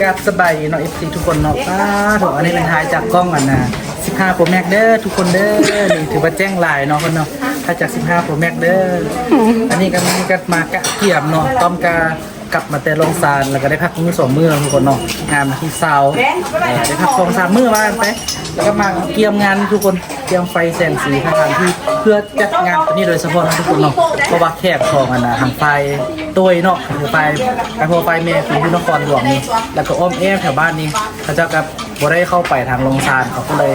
กราบสบายเนาะ FC ทุกคนเนาะป้าถูกอันนี้เป็นทายจากกล้องอะนะ15 Pro Max เด้อทุกคนเด้อนี่ถือว่าแจ้งหลายเนาะคนเนาะถ้าจาก 15 Pro Max เด้ออันนี้ก็มีก็มากะเทียมเนาะต้อมกา กลับมาแต่ลงซานแล้วก็ได้พักมือสองมือทุกคนเนาะงานที่เซาได้พักสองสามมือมาไปแล้วก็มาเกียมงานทุกคนเกียมไฟแสงสีทางการที่เพื่อจัดงานตัวนี้โดยเฉพาะทุกคนเนาะเพราะว่าแขกของอันนะทางไฟตัวเนาะคือไฟไอโฟไฟเมย์คือที่นครหลวงนี่แล้วก็อ้อมแอมแถวบ้านนี้เขาเจ้ากับบ่ได้เข้าไปทางลงซานเขาก็เลย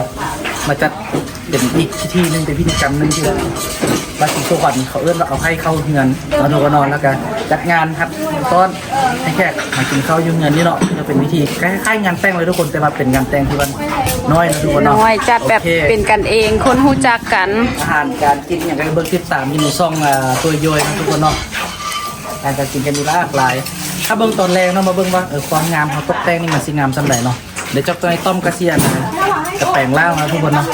มาจัด เป็นอีกพิธีหนึงเป็นพิธีกรรมหนึงที่บาสิโซขวัญเขาเอื้อนว่าเอาให้เข้าเงินมาดูกันนอนแล้วกันจัดงานครับต้อนให้แขกมากินข้าวยุ่งเงินนี่เนาะจะเป็นวิธีคล้ายๆงานแต่งเลยทุกคนแต่ว่าเป็นงานแต่งที่มันน้อยนะทุกคนเนาะน้อยจัดแบบโอคเป็นกันเองคนหูจักกันอาหารการกินอย่างไรเบอร์ติดตามที่หนูซ่องอ่าตัวโยยนะทุกคนเนาะการการกินกันมีหลากหลาย ถ้าเบิ่งตอนแรกเนาะมาเบิ่งว่าเออความงามเขาตกแต่งนี่มันสิงามสำไหนเนาะเดี๋ยวเจอกตัวไอ้ต้อมกระเซียนนะ จะแปลงร่างนะทุกคนเนาะ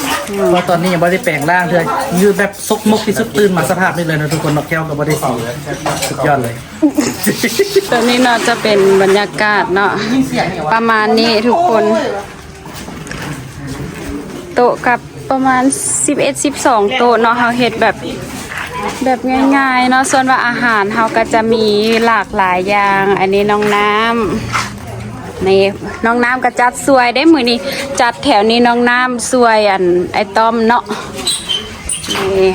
เพราะตอนนี้ยังไม่ได้แปลงร่างเธอยืดแบบซกมกที่สุดตื่นมาสภาพนี้เลยนะทุกคนเนาะแก้วก็ไม่ได้สีสุดยอดเลย ตอนนี้เนาะจะเป็นบรรยากาศเนาะประมาณนี้ทุกคน โต๊ะกับประมาณ 11 12 โต๊ะเนาะเฮาเฮ็ดแบบแบบง่ายๆเนาะส่วนว่าอาหารเฮาก็จะมีหลากหลายอย่าง อันนี้น้องน้ำ นี่น้องน้ำก็จัดสวยได้มือนี้จัดแถวนี้น้องน้ำสวยอันไอต้อมเนาะนี่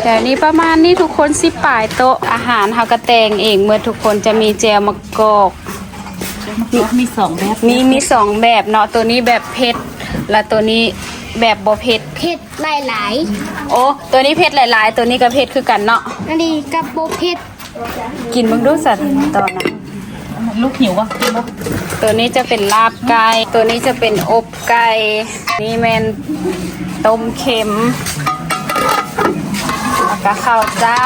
แถวนี้ประมาณนี้ทุกคนสิป่ายโต๊ะอาหารเฮากระแตงเองเมื่อทุกคนจะมีเจลมะกอกมีสองแบบมีมีสองแบบเนาะตัวนี้แบบเผ็ดและตัวนี้แบบบ่เผ็ดเผ็ดหลายหลายโอ้ตัวนี้เผ็ดหลาย ๆ ตัวนี้ก็เผ็ดคือกันเนาะๆอันนี้กับโบเผ็ดกินเบิ่งดูสัตว์ตอนนั้น ลูกหิววะตัวนี้จะเป็นลาบไก่ตัวนี้จะเป็นอบไก่นี่แมนต้มเค็มแล้วก็ข้าวเจ้า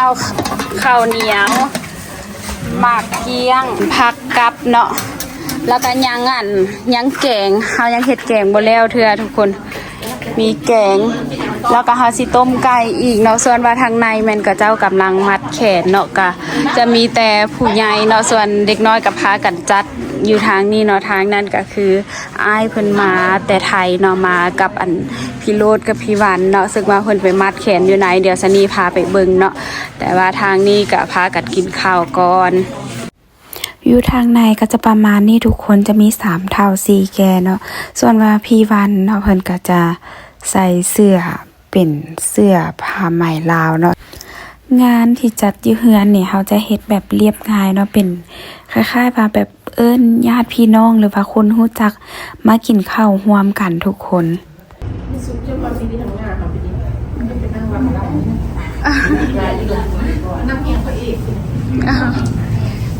ข้าวเหนียวหมากเกี๊ยงผักกับเนาะแล้วก็ยังอันยังแกงเฮายังเห็ดแกงบ่แล้วเทื่อทุกคน มีแกง แล้วก็เฮาสิต้มไก่อีกเนาะส่วนว่าทางในแม่นก็เจ้ากำลังมัดแขนเนาะก็จะมีแต่ผู้ใหญ่เนาะส่วนเด็กน้อยกับพากันจัดอยู่ทางนี้เนาะทางนั้นก็คืออ้ายเพิ่นมาแต่ไทยเนาะมากับอันพี่โรดกับพี่วันเนาะซึ่งว่าเพิ่นไปมัดแขนอยู่ไหนเดี๋ยวสนีพาไปเบิ่งเนาะแต่ว่าทางนี้ก็พากันกินข้าวก่อน วิวทางในก็จะประมาณนี้ทุกคนจะมีสามเท่าสี่แกเนาะส่วนว่าพี่วันเนาะเพิ่นก็จะใส่เสื้อเป็นเสื้อผ้าไหมลาวเนาะงานที่จัดอยู่เฮือนเนี่ยเขาจะเฮ็ดแบบเรียบง่ายเนาะเป็นคล้ายๆว่าแบบเอิ้นญาติพี่น้องหรือว่าคนรู้จักมากินข้าวร่วมกันทุกคนน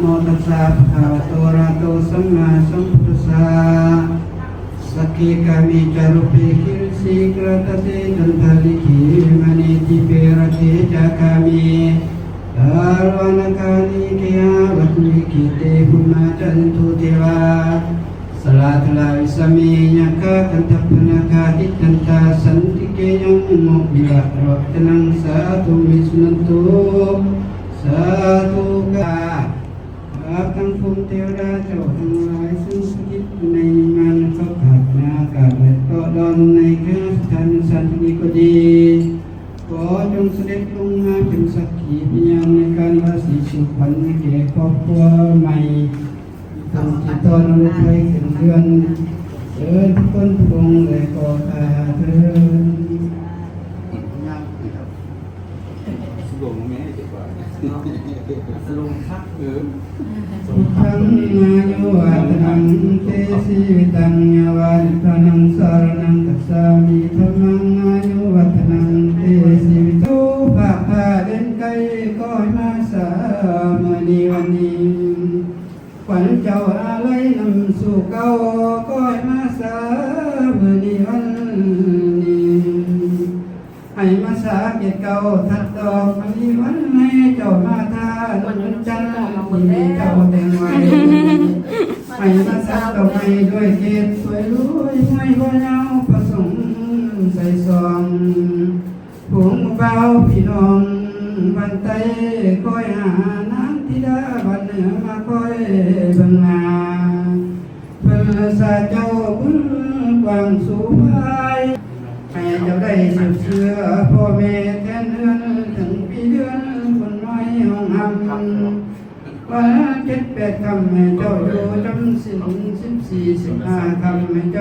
โมตัสสะภะคะวะโตอะระหะโตสัมมาสัมพุทธัสสะสักขีกามิจารุเปหิรสีกรตเตจันทลิขิมณีติเปรติจักามิดารวันกาลิเกยวัตมิกิเตภุมาจันทุเทวา Salatlah isami nyaka kanta penaka ditanta santike yang mau bila roh tenang satu misnentu satu นรู้ไปถึงเดือนเดินทุกคนทุกองเลยก็ตาเดินสุขังมาโยวัตนังเตสิวิตังยาวานิพนังสารนังกัสสามิธรรมังอายุวัตนังเตสิวิตุภาพาเดินไกลก็ให้มาสามณีวันนี้ขวัญเจ้าอะไรนำ สู่เก้าก้อยมาสาเมื่อนี้วันนี้ให้มาสาเกียรติเก่าทัดดอกมันนี้วันให้เจ้ามาทาวันจันทร์ที่เจ้าแต่งไว้ให้มาสาดอกไม้ด้วยเกศสวยรวยไม่ว่ายาวประสงค์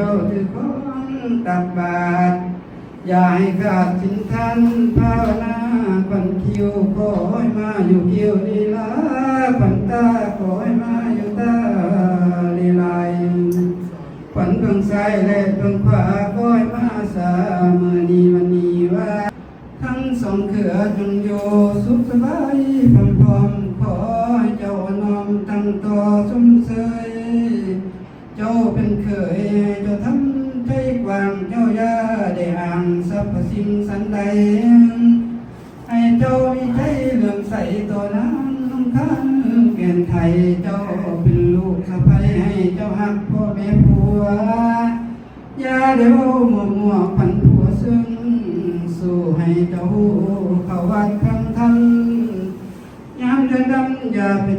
เจ้าถือของตักบาตรอย่าให้ขาดสินทันภาวนาปันคิวขอให้มาอยู่คิวลีลาปันตาขอให้มาอยู่ตาลีลายปันเพิ่งซ้ายและเพิ่งขวาขอให้มาสามือนีวันนี้ว่าทั้งสองเขือจงอยู่สุขสบายพร้อมๆขอให้เจ้าน้อมตั้งต่อสมเสยเจ้าเป็นเคย เจ้าทำใจกวางเจ้ายาได้ห่างสรรพสิ่งสันใด ให้เจ้ามีใจเลื่อมใสต่อน้ำน้องข้างเปลี่ยนไทยเจ้าเป็นลูกสะใภ้ให้เจ้าหักพ่อแม่ผัวยาเดียวมัวมัวพันผัวซึ่งสู้ให้เจ้าเข้าวัดคำทันยามเดือนดำอย่าไปเ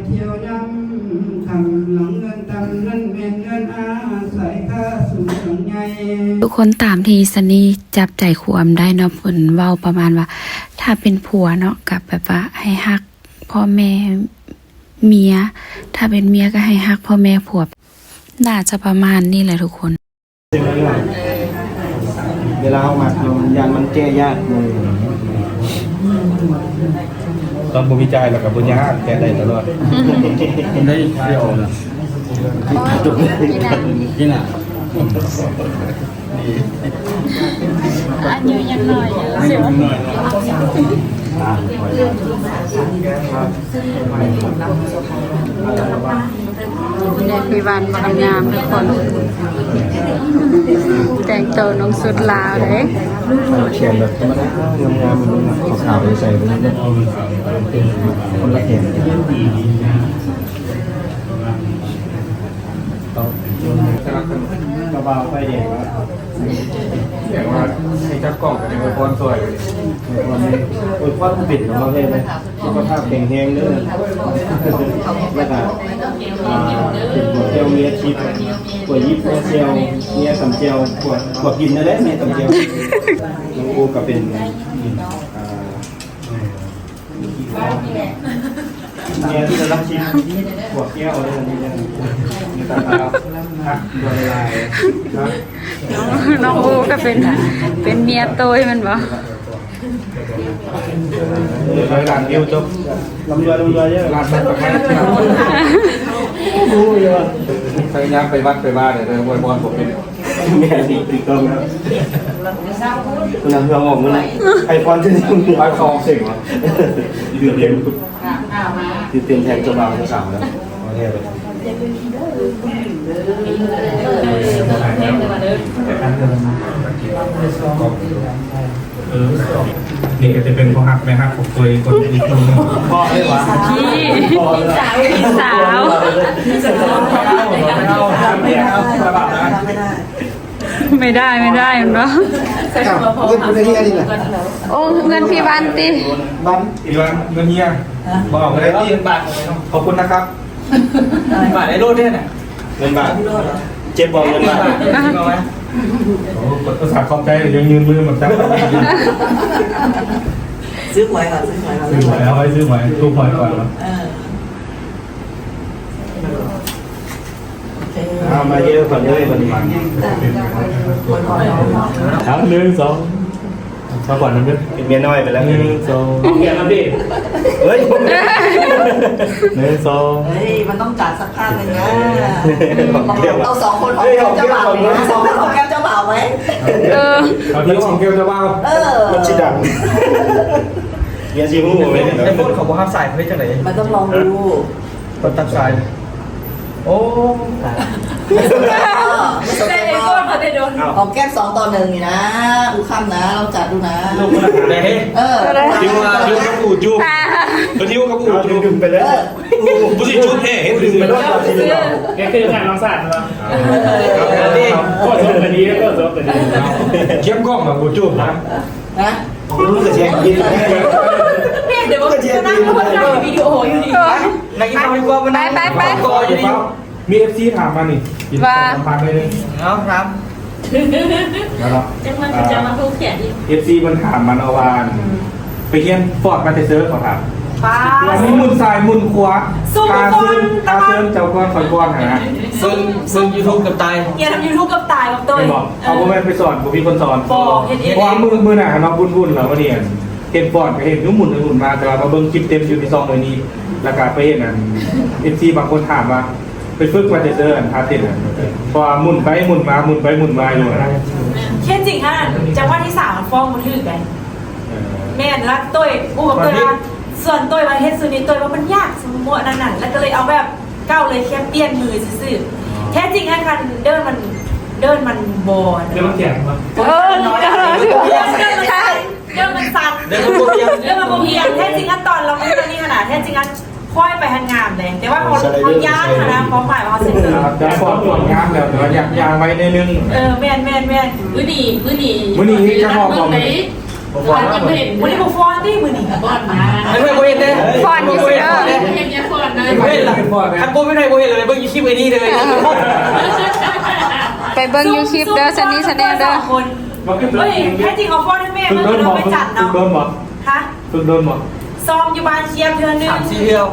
ทุกคนตามที่สนีจับใจความได้เนาะเพิ่นเว้าประมาณว่า ถ้าเป็นผัวเนาะกับแบบว่าให้ฮักพ่อแม่เมีย ถ้าเป็นเมียก็ให้ฮักพ่อแม่ผัว น่าจะประมาณนี้แหละทุกคน เวลาเอามาทำยานมันแก้ยากเลยตอนบุวิจัยแล้วกับบุญญาแกได้ตลอดผมได้เดียวนะจบเล อันอยู่ยังหน่อยอยู่เสียวเนี่ยพี่วันบางงามทุกคน แต่งตัวน้องสุดลาวเลยเขียนแบบธรรมดางามๆมันขาวๆใส่ไปเลยคนละเขี ยนกระบาไฟแดงว่าเสียงว่าให้จับกล้องกันในเวอร์พอนสวยวันนี้อ้ยพ่อปิดของเราเลยไหมสุขภาพแข็งแรงเด้อแล้วก็อ่าเป็นปวดเอวเมียชิปปวดยิบเมียเซียวเมียสำเจียวปวดปวดกินนั่นแหละเมียสำเจียวน้องโอก็เป็นอ่าเมียที่จะรับชิมปวดแก้วอะไรนี่เนี่ยมีตาตาหัก ตัวลายน้องโอูก็เป็น เป็นเมียโตยมันบ่ร้อยล้านวิวจบลำรวยลำรวยเยอะล้านบาทประมาณพยายามไปวัดไปบ้านเลยเลยบอวยพรผมเป็นแม่ดีตีกล้องครับนำเพื่อนออกมาเลยไอพรจะได้คุณบ้คองเสิ่งวะยืนเต็มยืนเต็มแทนจ้าบ่าวเจ้าสาวแล้วโอเคเลย นี่ก็จะเป็นข้อหักไหมครับผมเคยคนอีกคนนึงพ่อได้หวะพี่พี่สาวไม่ได้ไม่ได้มันบ่เงินคุณได้ที่อะไรนะโอ้เงินพี่วันติบันอีวันเงินเฮียบอกไปเลยที่บาทขอบคุณนะครับบาทไอ้โลดเนี่ยน่ะ เงินบาทเจ็บบอกเงินบาทโอ้ภาษาขอบใจยังยืนมือเหมือนกันซื้อหวยก่อนซื้อหวยก่อนซื้อหวยแล้วให้ซื้อหวยตู้หวยก่อนแล้วเออโอเคเอามาเยอะก่อนเลยวันนี้หวยก่อนเนาะครับหนึ่งสอง มาก่อนนะเพื่อนเป็นเมียน้อยไปแล้วหนึ่งสองเกียร์มาดิเฮ้ยหนึ่งสองเฮ้ยมันต้องจัดสักข้างหนึ่งนะของเที่ยวเอาสองคนของแก้วเจ้าบ่าวไหมสองคนของแก้วเจ้าบ่าวไหมเออเอาที่ของเกลจะว่าเออมันชิดังเมียชิหูไหมเนี่ยไอ้พวกเขาบอกห้ามใส่เพื่อจังไหนมันต้องลองดูคนตัดสายม โอ้ได้เองก็มาได้โดนหอมแก้มสองต่อหนึ่งนี่นะอูคำนะเราจัดดูนะ ลูกมันอะไรเฮ้เออทิวทิวกับอูจูบทิวกับอูจูบไปเลยบุษีจูบเฮ้เห็นดึงไปด้วยแกคือการน้องสัตว์เหรอก็ชมกันดีก็ชมกันดีเทียบกล้องกับบูจูบนะนะรู้สึกเช็คยินแน่เนี่ยเดี๋ยวมันจะนั่งแล้วมันถ่ายวิดีโออยู่นี่ นักกินข้าวดีกว่ามันไปไปไปกออยู่นี่มีเอฟซีถามมานี่กินสองพันเลยนี่เอาครับแล้วเนาะจะมาจะมาพูดเขียนดิเอฟซีมันถามมันเอาวานไปเฮียนฟอร์ดมาเทเซอร์เขาถามป้า วันนี้มุนซ้ายมุนขวาตาซึนตาซึนเจ้าก้อนคอยก้อนหาซึ่งซึ่งยูทูบกับตายอย่าทำยูทูบกับตายกับตัว ไม่บอกเอาพ่อแม่ไปสอนผมมีคนสอนบอกเห็นเองเพราะว่ามือมือหนาเนาะบุญบุญเราเนี่ย เห็นฟอร์ดก็เห็นยุ่งหมุนไปหมุนมาแต่ว่ามาเบิ้งคลิปเต็มอยู่ในซองเลยนี้แล้วก็ไปเห็นอันเอฟซีบางคนถามว่าไปฝึกมาเทเซอร์อันพาเต้นอะพอหมุนไปหมุนมาหมุนไปหมุนมาอยู่นะแค่จริงฮะจังหวะที่สามฟ้องมันถือกันแม่นละตุ้ยอู้กับตุ้ยนะส่วนตุ้ยมาเฮ็ดซูนี้ตุ้ยว่ามันยากสมมตินั่นน่ะแล้วก็เลยเอาแบบก้าวเลยแค่เปลี่ยนมือซื่อๆแท้จริงฮะคันเดินมันเดินมันบอลเดี๋ยวมันแข็งมาเออเดินมันสั่น เดินมันสั่นเดินมันบ่เพียงเดินมันบ่เพียงแท้จริงฮะตอนเราไม่ตอนนี้ขนาดแท้จริงฮะค่อยไปทางงามเลย แต่ว่าพอเขาย่างนะพอหมายว่าเขาเสร็จแต่ฟอร์ดตรวจงามแล้วแต่ว่าอยากยางไว้ในนึง เออแม่นแม่นแม่นมื้อนี้มื้อนี้มื้อนี้จะบอกบอกไหนบอกว่ายังไม่เห็นวันนี้ผมฟอนที่มือนี่บอลมาไม่ไม่โบเห็นเลยฟอนอยู่เด้อเห็นยังบอลนะไม่เห็นหรอกคันโบไม่ได้โบเห็นเลยเบิ่งยูคลิปไอ้นี่เลยไปเบิ้งยูคลิปเด้อซันนี่ซันแนลเด้อมัน ขึ้นเฮ้ยแท้จริงเขาฟอนให้แม่ฝึกมันโดนเราบอกไปจัดฝึเนาะกโดนบอกฮะฝึกโดนบอกซ้อมอยู่บ้านเชียมเทือนึงสามสี่เที่ยว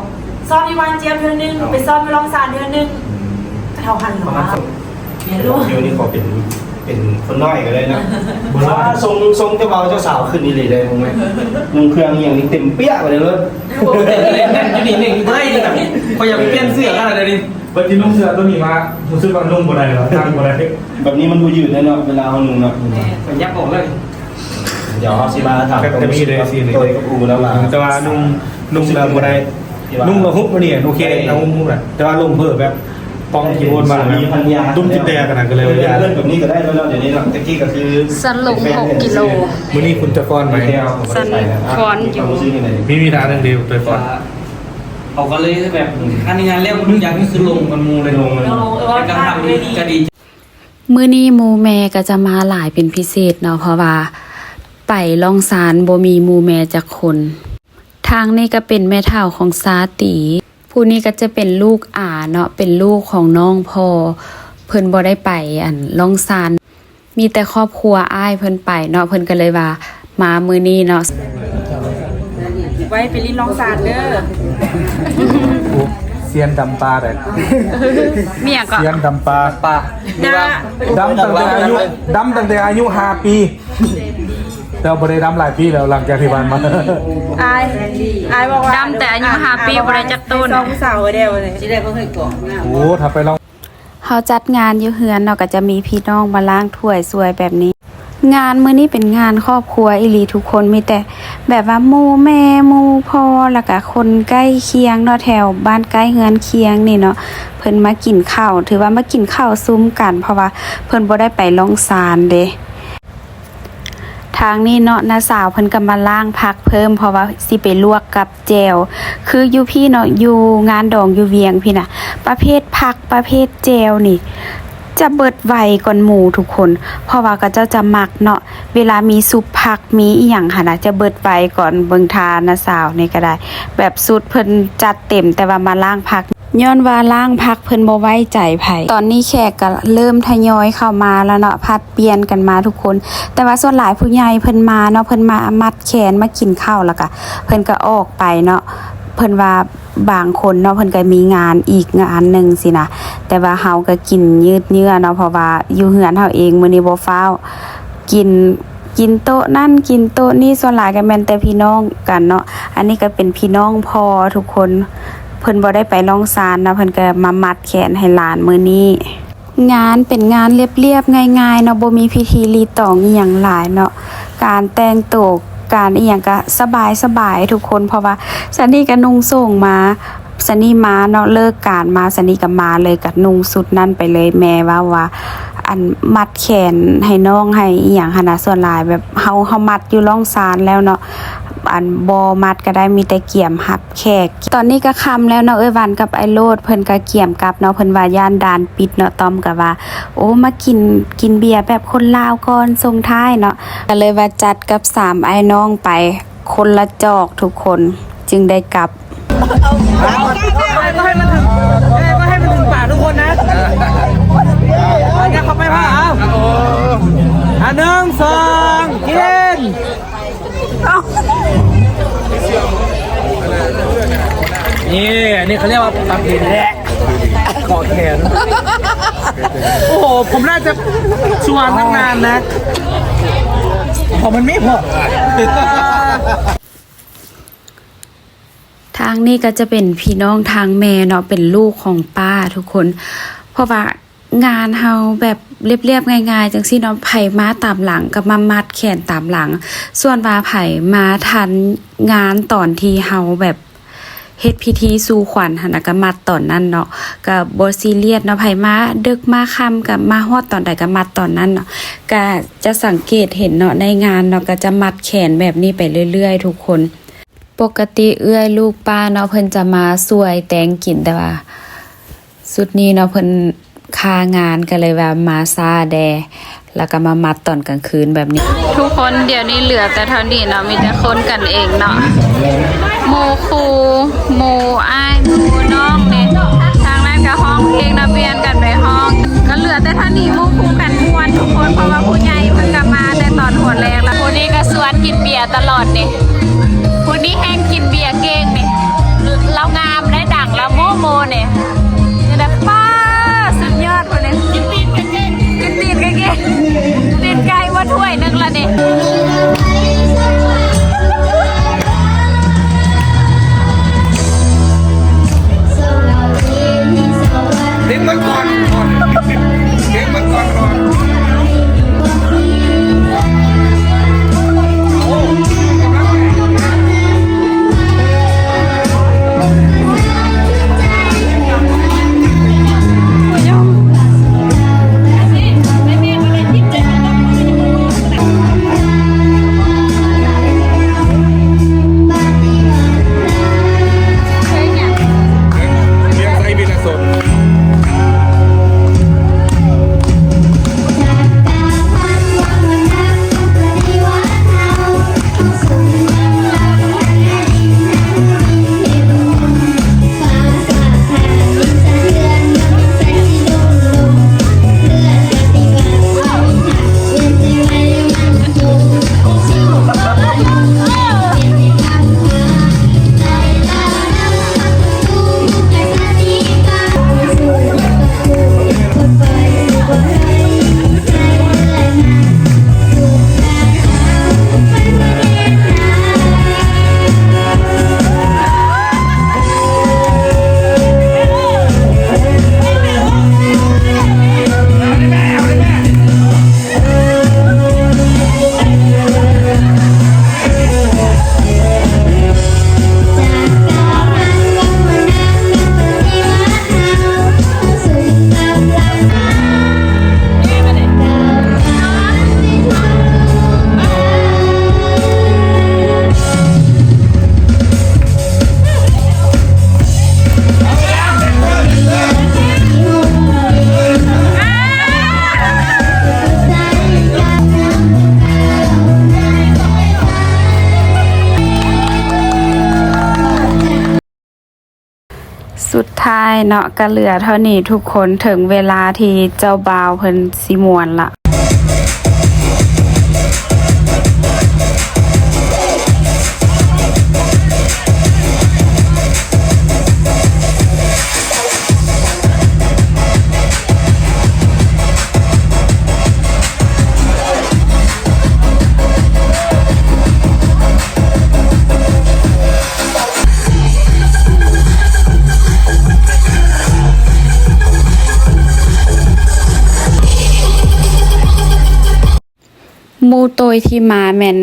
ซ้อมอยู่บ้านเชียมเทือนึงไปซ้อมอยู่ลองซานเทือนึงเท่าหันหรประอมาณสองเดี๋ยวนี้ขอเป็น เป็นคนน้อยก็ได้นะทรงทรงเจ้าบ่าวเจ้าสาวขึ้นนี่เลยได้มั้งไหมมึงเครื่องอย่างนี้เต็มเปี้ยไปเลยเลยแน่นอยู่นี่หนึ่งอยู่ให้นี่แบบพออยากไปเปลี่ยนเสื้อกันอะไรดิบัดนี้นุ่งเสื้อตัวนี้มารู้สึกว่านุ่งบ่ได้เหรอทางบ่ได้แบบนี้มันดูยืดแน่นอนเวลาเอาหนุ่มเนาะมันยับออกเลยเดี๋ยวเอาสิมาถามตัวกับอูแล้วล่ะแต่ว่านุ่งนุ่งแบบบ่ได้นุ่งระหุบบ่เนี่ยโอเคนะหุบหุบแหละแต่ว่าลงเพิ่มแบบ ปองกี่วนมาตุ้มจิตแตกขนาดกันเลยเล่นแบบนี้ก็ได้แล้วเดี๋ยวนี้เนาะตะกี้ก็คือสรุป6กิโลมื้อนี้คุณจะฟ้อนไหมมีมีทางหนึงเดียวตัวฟ้อนเขาก็เลยแบบอันนี้งานเรียกมันอย่างนี้คือลงกันมูเลยลงเลยการทำดีก็ดีมื้อนี้หมูแม่ก็จะมาหลายเป็นพิเศษเนาะเพราะว่าไปล่องซานบ่มีหมูแม่จักคน ทางนี้ก็เป็นแม่เฒ่าของซาตี ผู้นี้ก็จะเป็นลูกอาเนาะเป็นลูกของน้องพอเพิ่นบ่ได้ไปอันล่องซานมีแต่ครอบครัวอ้ายเพิ่นไปเนาะเพิ่นก็เลยว่ามามือนี้เนาะไว้ไปลิ้นลองซานเด้อ เซียนดำปลาแต่เมียก็เซียนดำปลาปลานะดำตั้งแต่อายุดำตั้งแต่อายุห้าปีแต่บ่ได้ดำหลายปีแล้วหลังจากที่บ้านมาอายอายบอกว่าดำแต่อายุ5ปีบ่ได้จักต้นสองสาวเดียวเลยที่แรกก็เคยกล่องนะโอ้ถ้าไปลองเฮาจัดงานอยู่เฮือนเนาะก็จะมีพี่น้องมาล้างถ้วยสวยแบบนี้ งานมื้อนี้เป็นงานครอบครัวอีหลีทุกคนมีแต่ แบบว่ามูแม่มูพ่อแล้วก็คนใกล้เคียงเนาะแถวบ้านใกล้เฮือนเคียงนี่เนาะเพิ่นมากินข้าวถือว่ามากินข้าวซุ้มกัน เพราะว่าเพิ่นบ่ได้ไปลองซานเด้ทางนี้เนาะน้าสาวเพิ่นก็มาล้างผักเพิ่มเพราะว่าสิไปลวกกับแจวคืออยู่พี่เนาะอยู่งานดองอยู่เวียงพี่น่ะประเภทผักประเภทแจวนี่ จะเบิดไวก่อนหมูทุกคน เพราะว่าก็เจ้าจะหมักเนาะเวลามีซุปผักมีอีหยังหั่นน่ะจะเบิดไวก่อนเบิงทานน้าสาวนี่ก็ได้ แบบสุดเพิ่นจัดเต็มแต่ว่ามาล้างผักย้อนว่าล่างพักเพิ่นบ่ไว้ใจไผตอนนี้แขกก็เริ่มทยอยเข้ามาแล้วเนาะพัดเปลี่ยนกันมาทุกคน แต่ว่าส่วนหลายผู้ใหญ่เพิ่นมาเนาะเพิ่นมามัดแขนมากินข้าวแล้วก็เพิ่นก็ออกไปเนาะ เพิ่นว่าบางคนเนาะเพิ่นก็มีงานอีกงานหนึ่งสินะแต่ว่าเฮาก็กินยืดเยื้อเนาะเพราะว่าอยู่เฮือนเฮาเองมื้อนี้บ่ฟ้าวกินกินโต๊ะนั่นกินโต๊ะนี่ส่วนหลายก็แม่นแต่พี่น้องกันเนาะอันนี้ก็เป็นพี่น้องพอทุกคนเพิ่นบ่ได้ไปลองซานนะเพิ่นก็มามัดแขนให้หลานมื้อนี้งานเป็นงานเรียบๆง่ายๆเนาะบ่มีพิธีรีตองอีหยังหลายเนาะการแต่งตัว การอีหยังก็สบายสบายทุกคนเพราะว่าสันนี่ก็นุ่งส่งมาสันนี่มาเนาะเลิกการมาสันนี่กับมาเลยกับนุ่งสุดนั่นไปเลยแม่ว่าว่าอันมัดแขนให้น้องให้อหยังหนนาส่วนลายแบบเฮาเฮามัดอยู่ร่องซานแล้วเนาะ อันบอมัดก็ได้มีแต่เกี่ยมหับแขก ตอนนี้ก็คำแล้วเนาะเอ้ยวันกับไอโรดเพิ่นก็เกี่ยมกลับเนาะเพิ่นว่าย่านดานปิดเนาะต้อมก็ว่า โอ้มากินกินเบียร์แบบคนลาวก่อนส่งท้ายเนาะก็เลยว่าจัดกับสามไอ้น้องไปคนละจอกทุกคนจึงได้กลับก็ให้มันถึงก็ให้มันถึงป่าทุกคนนะอาอย่าเข้าไปพ่อเอาอันหนึ่งสองกิน นี่อันนี้เขาเรียกว่าปลาเพนแหละขอแขน โอ้โห ผมน่าจะชวนตั้งนานนะพอมันไม่พอทางนี้ก็จะเป็นพี่น้องทางแม่เนาะเป็นลูกของป้าทุกคน เพราะว่า งานเฮาแบบเรียบๆง่ายๆจังซี่เนาะไผมาตามหลังกับมามัดแขนตามหลัง ส่วนว่าไผมาทันงานตอนที่เฮาแบบเฮ็ดพิธีสู่ขวัญหันก็มัดตอนนั้นเนาะก็บ่ซีเรียสเนาะไผมาดึกมาค่ำก็มาฮอดตอนใดก็มัดตอนนั้นเนาะก็จะสังเกตเห็นเนาะในงานเนาะก็จะมัดแขนแบบนี้ไปเรื่อยๆ ทุกคน ปกติเอื้อยลูกป้าเนาะเพิ่นจะมาสวยแต่งกินแต่ว่า สุดนี้เนาะเพิ่น คางานก็เลยว่ามาซาแด แล้วก็มามัดตอนกลางคืนแบบนี้ ทุกคนเดี๋ยวนี้เหลือแต่เท่านี้เนาะมีแต่คนกันเองเนาะหมูครูหมูอ้ายหมูน้องเนี่ยทางนั้นก็ห้องเพลงนะเบียนกันไปห้อง ก็เหลือแต่เท่านี้หมูครูกันมวนทุกคนเพราะว่าผู้ใหญ่เพิ่งกลับมาแต่ตอนหัวแรงแล้วผู้นี้ก็สวนกินเบียร์ตลอดเนี่ยผู้นี้แห้งกิน เนาะก็เหลือเท่านี้ทุกคนถึงเวลาที่เจ้าบ่าวเพิ่นสิมวนละ มู่โตยที่มาแม่น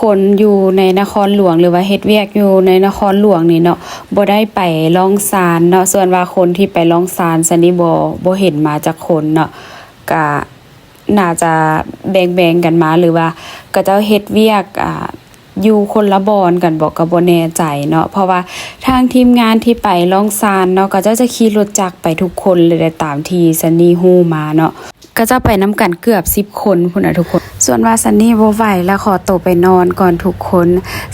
คนอยู่ในนครหลวงหรือว่าเฮ็ดเวียกอยู่ในนครหลวงนี่เนาะบ่ได้ไปล่องซานเนาะส่วนว่าคนที่ไปล่องซานซันนี่บ่บ่เห็นมาจากคนเนาะก็น่าจะแบ่งๆกันมาหรือว่าก็เจ้าเฮ็ดเวียกอ่าอยู่คนละบอนกันบอกก็บ่แน่ใจเนาะเพราะว่าทางทีมงานที่ไปล่องซานเนาะก็เจ้าจะขี่รถจักรไปทุกคนเลยตามที่ซันนี่ฮู้มาเนาะ ก็จะไปน้ำกันเกือบสิบคนคุณนะทุกคน ส่วนว่าซันนี่บ่ไหวแล้วขอตัวไปนอนก่อนทุกคน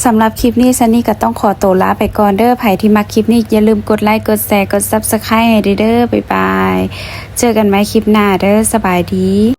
สำหรับคลิปนี้ซันนี่ก็ต้องขอตัวลาไปก่อนเด้อใครที่มาคลิปนี้อย่าลืมกดไลค์กดแชร์กดซับสไครต์ให้เด้อบ๊ายบาย เจอกันไหมคลิปหน้าเด้อสบายดี